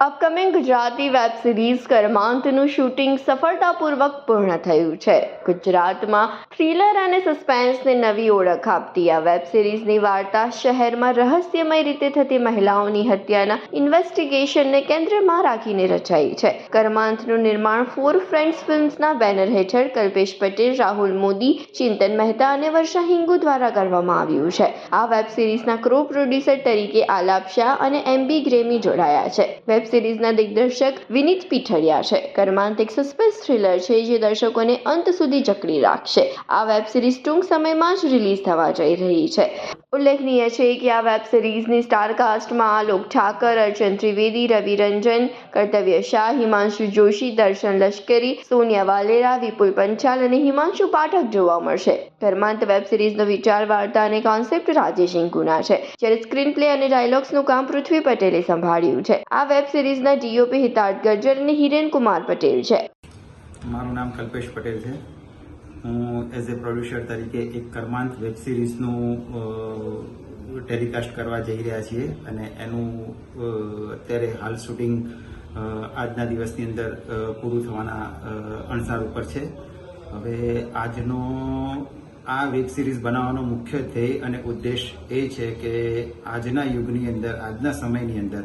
Upcoming Gujarati web series કર્માંતનું shooting સફળતાપૂર્વક પૂર્ણ થયું છે. ગુજરાતમાં થ્રિલર અને સસ્પેન્સને નવી ઓળખ આપતી આ વેબ સિરીઝની વાર્તા શહેરમાં રહસ્યમય રીતે થતી મહિલાઓની હત્યાના ઇન્વેસ્ટિગેશનને કેન્દ્રમાં રાખીને રચાઈ છે. કર્માંતનું નિર્માણ ફોર ફ્રેન્ડ્સ ફિલ્મ્સના બેનર હેઠળ કલ્પેશ પટેલ, રાહુલ મોદી, ચિંતન મહેતા અને વર્ષા હિંગુ દ્વારા કરવામાં આવ્યું છે. આ વેબ સિરીઝના ક્રો પ્રોડ્યુસર તરીકે આલાપ શાહ અને એમ બી ગ્રેમી જોડાયા છે. વેબ સિરીઝના દિગ્દર્શક વિનીત પીઠડિયા છે. કર્માંત એક સસ્પેન્સ થ્રિલર છે જે દર્શકોને અંત સુધી જકડી રાખશે. આ વેબ સિરીઝ ટૂંક સમયમાં જ રિલીઝ થવા જઈ રહી છે. ઉલ્લેખનીય છે કે આ વેબ સિરીઝની સ્ટારકાસ્ટમાં આલોક ઠાકર, અર્ચન ત્રિવેદી રવિ રંજન કર્તવ્ય શાહ, હિમાંશુ જોશી, દર્શન લશ્કરી, સોનિયા વાલેરા, વિપુલ પંચાલ અને હિમાંશુ પાઠક જોવા મળશે. કર્માંત વેબ સિરીઝનો વિચાર, વાર્તા અને કોન્સેપ્ટ રાજેશ ઇંકુના છે. જ્યારે સ્ક્રીન પ્લે અને ડાયલોગ્સનું કામ પૃથ્વી પટેલે સંભાળ્યું છે. આ વેબ સિરીઝના ડીઓપી હિતાર્થ ગર્જર અને હિરેન કુમાર પટેલ છે. મારું નામ કલ્પેશ પટેલ છે. હું એઝ એ પ્રોડ્યુસર તરીકે એક કર્માંત વેબ સિરીઝનું ટેલિકાસ્ટ કરવા જઈ રહ્યા છીએ અને એનું અત્યારે હાલ શૂટિંગ આજના દિવસની અંદર પૂરું થવાના અણસાર ઉપર છે. હવે આજનો આ વેબ સિરીઝ બનાવવાનો મુખ્ય ધ્યેય અને ઉદ્દેશ એ છે કે આજના યુગની અંદર, આજના સમયની અંદર,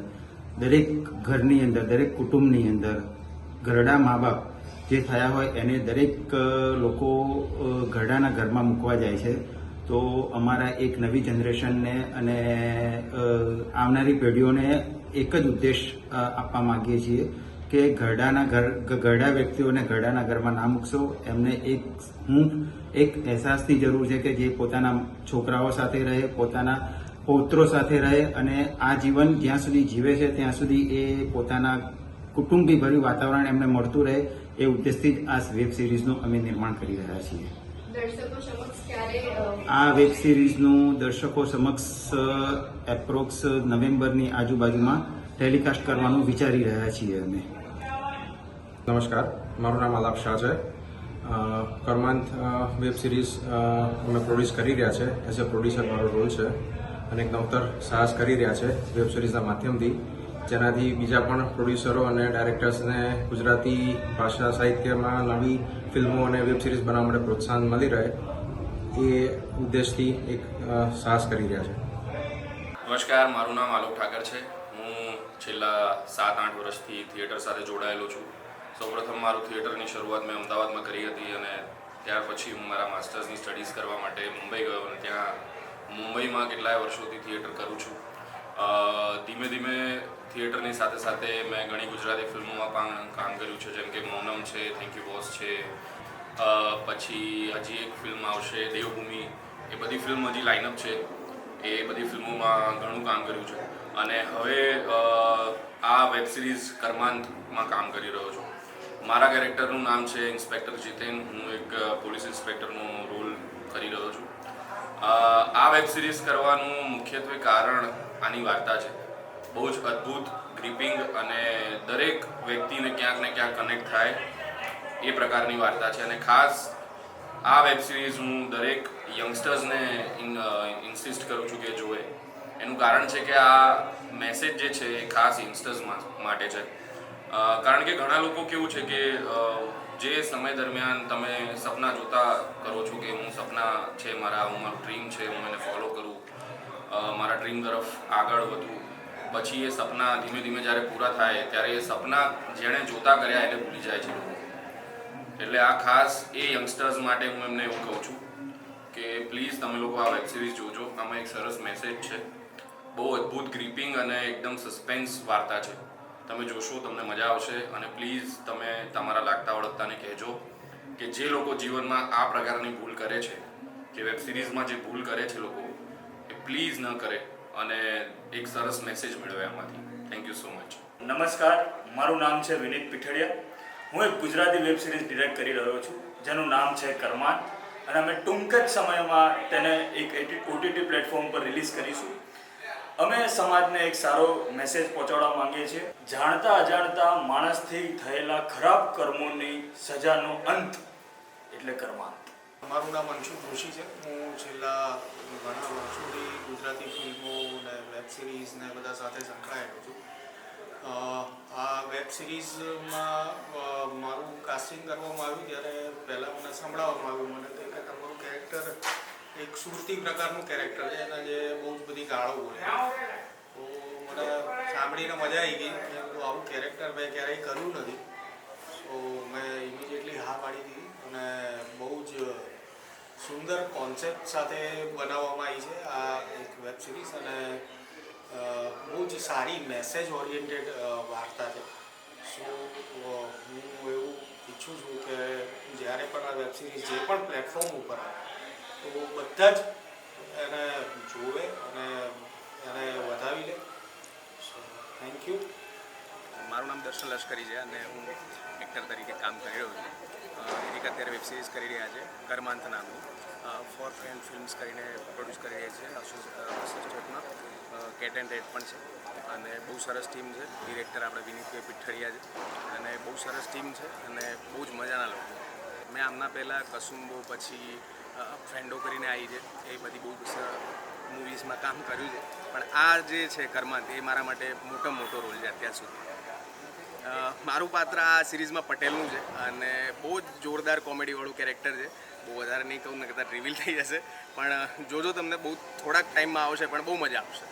દરેક ઘરની અંદર, દરેક કુટુંબની અંદર ઘરડા મા બાપ જે થયા હોય એને દરેક લોકો ઘરડાના ઘરમાં મૂકવા જાય છે. તો અમારા એક નવી જનરેશનને અને આવનારી પેઢીઓને એક જ ઉદ્દેશ આપવા માંગીએ છીએ. કે ઘરડાના ઘર ઘરડા વ્યક્તિઓને ઘરડાના ઘરમાં ના મૂકશો એમને એક હું એક અહેસાસની જરૂર છે કે જે પોતાના છોકરાઓ સાથે રહે પોતાના પૌત્રો સાથે રહે અને આ જીવન જ્યાં સુધી જીવે છે ત્યાં સુધી એ પોતાના કુટુંબી ભર્યું વાતાવરણ એમને મળતું રહે એ ઉદ્દેશથી જ આ વેબ સિરીઝનું અમે નિર્માણ કરી રહ્યા છીએ. આ વેબ સિરીઝનું દર્શકો સમક્ષ એપ્રોક્સ નવેમ્બરની આજુબાજુમાં ટેલિકાસ્ટ કરવાનું વિચારી રહ્યા છીએ અમે. નમસ્કાર. મારું નામ આલાપ શાહ છે. કર્માંત વેબ સિરીઝ અમે પ્રોડ્યુસ કરી રહ્યા છે. એઝ અ પ્રોડ્યુસર મારો રોલ છે અને એક નવતર સાહસ કરી રહ્યા છે વેબ સિરીઝના માધ્યમથી. જેનાથી બીજા પણ પ્રોડ્યુસરો અને ડાયરેક્ટર્સને ગુજરાતી ભાષા સાહિત્યમાં નવી ફિલ્મો અને વેબ સિરીઝ બનાવવા માટે પ્રોત્સાહન મળી રહે એ ઉદ્દેશથી એક સાહસ કરી રહ્યા છે. નમસ્કાર. મારું નામ આલોક ઠાકર છે. છેલ્લા સાત, આઠ વર્ષથી થિયેટર સાથે જોડાયેલો છું. સૌપ્રથમ મારું થિયેટરની શરૂઆત મેં અમદાવાદમાં કરી હતી અને ત્યાર પછી હું મારા માસ્ટર્સની સ્ટડીઝ કરવા માટે મુંબઈ ગયો અને ત્યાં મુંબઈમાં કેટલાય વર્ષોથી થિયેટર કરું છું. ધીમે ધીમે થિયેટરની સાથે સાથે મેં ઘણી ગુજરાતી ફિલ્મોમાં પણ કામ કર્યું છે, જેમ કે મૌનમ છે થેન્ક યુ બોસ છે. પછી હજી એક ફિલ્મ આવશે, દેવભૂમિ. એ બધી ફિલ્મ હજી લાઇનઅપ છે. એ બધી ફિલ્મોમાં ઘણું કામ કર્યું છે. અને હવે આ વેબ સિરીઝ કર્માંતમાં કામ કરી રહ્યો છું. મારા કેરેક્ટરનું નામ છે ઇન્સ્પેક્ટર જીતેન હું એક પોલીસ ઇન્સ્પેક્ટરનો રોલ કરી રહ્યો છું. આ વેબ સિરીઝ કરવાનું મુખ્યત્વે કારણ આની વાર્તા છે. બહુ જ અદ્ભુત ગ્રીપિંગ અને દરેક વ્યક્તિને ક્યાંક ને ક્યાંક કનેક્ટ થાય એ પ્રકારની વાર્તા છે. અને ખાસ આ વેબ સિરીઝ હું દરેક યંગસ્ટર્સને ઇન્સિસ્ટ કરું છું કે જોવે. એનું કારણ છે કે આ મેસેજ જે છે એ ખાસ યંગસ્ટર્સ માટે છે. કારણ કે ઘણા લોકો કેવું છે કે જે સમય દરમિયાન તમે સપના જોતા કરો છો કે હું સપના છે, મારા હું મારું ડ્રીમ છે, હું એને ફોલો કરું મારા ડ્રીમ તરફ આગળ વધું, પછી એ સપના ધીમે ધીમે જ્યારે પૂરા થાય ત્યારે એ સપના જેણે જોતા કર્યા એને ભૂલી જાય છે લોકો. એટલે આ ખાસ એ યંગસ્ટર્સ માટે હું એમને એવું કહું છું કે પ્લીઝ તમે લોકો આ વેબ સિરીઝ જોજો. આમાં એક સરસ મેસેજ છે. બહુ અદ્ભુત ગ્રીપિંગ અને એકદમ સસ્પેન્સ વાર્તા છે. તમે જોશો, તમને મજા આવશે અને પ્લીઝ તમે તમારા લાગતા ઓળખતાને કહેજો કે જે લોકો જીવનમાં આ પ્રકારની ભૂલ કરે છે, કે વેબ સિરીઝમાં જે ભૂલ કરે છે લોકો, એ પ્લીઝ ન કરે અને એક સરસ મેસેજ મેળવે આમાંથી. થેન્ક યુ સો મચ નમસ્કાર, મારું નામ છે વિનીત પીઠડિયા. હું એક ગુજરાતી વેબ સિરીઝ ડિરેક્ટ કરી રહ્યો છું, જેનું નામ છે કરમાન. અને અમે ટૂંક જ સમયમાં તેને એક ઓટીટી પ્લેટફોર્મ પર રિલીઝ કરીશું. અમે સમાજને એક સારો મેસેજ પહોંચાડવા માંગીએ છીએ. જાણતા અજાણતા માણસથી થયેલા ખરાબ કર્મોની સજાનો અંત એટલે કર્માંત. મારું નામ અંશુ જોશી છે. હું છેલ્લા ઘણા વર્ષોથી ગુજરાતી ફિલ્મો ને વેબ સિરીઝ ને બધા સાથે સંકળાયેલો છું. આ વેબ સિરીઝમાં મારું કાસ્ટિંગ કરવામાં આવ્યું. ત્યારે પહેલાં મને સંભળાવવામાં આવ્યું. મને કે તમારું કેરેક્ટર એક સુરતી પ્રકારનું કેરેક્ટર છે, એના જે બહુ જ બધી ગાળો બોલે. તો મને સાંભળીને મજા આવી ગઈ. કીધું, આવું કેરેક્ટર મેં ક્યારેય કર્યું નથી. તો મેં ઇમિડિયેટલી હા પાડી દીધી અને બહુ જ સુંદર કોન્સેપ્ટ સાથે બનાવવામાં આવી છે આ એક વેબ સિરીઝ અને બહુ જ સારી મેસેજ ઓરિએન્ટેડ વાર્તા છે. સો હું એવું ઈચ્છું છું કે જ્યારે પણ આ વેબ સિરીઝ જે પણ પ્લેટફોર્મ ઉપર આવે તો બધા જ એને જોવે અને એને વધાવી લે. થેન્ક યુ મારું નામ દર્શન લશ્કરી છે અને હું એક્ટર તરીકે કામ કરી રહ્યો છું. એક અત્યારે વેબ સિરીઝ કરી રહ્યા છે કર્માંત નામની ફોર ફ્રેન્ડ ફિલ્મ્સ કરીને પ્રોડ્યુસ કરી રહ્યા છે અસોસિએટમાં કેટ એન્ડ રેડ પણ છે. અને બહુ સરસ ટીમ છે. ડિરેક્ટર આપણે વિનીતભાઈ પીઠડિયા છે. અને બહુ સરસ ટીમ છે અને બહુ જ મજાના લોકો. મેં આમના પહેલાં કસુંબો પછી ફ્રેન્ડો કરીને આવી છે. એ બધી બહુ મૂવીઝમાં કામ કર્યું છે. પણ આ જે છે કર્મંત, એ મારા માટે મોટો મોટો રોલ છે અત્યાર સુધી. મારું પાત્ર આ સિરીઝમાં પટેલનું છે અને બહુ જ જોરદાર કોમેડીવાળું કેરેક્ટર છે. બહુ વધારે નહીં કહું ને કદાચ રિવીલ થઈ જશે. પણ જોજો તમને બહુ થોડાક ટાઈમમાં આવશે, પણ બહુ મજા આવશે.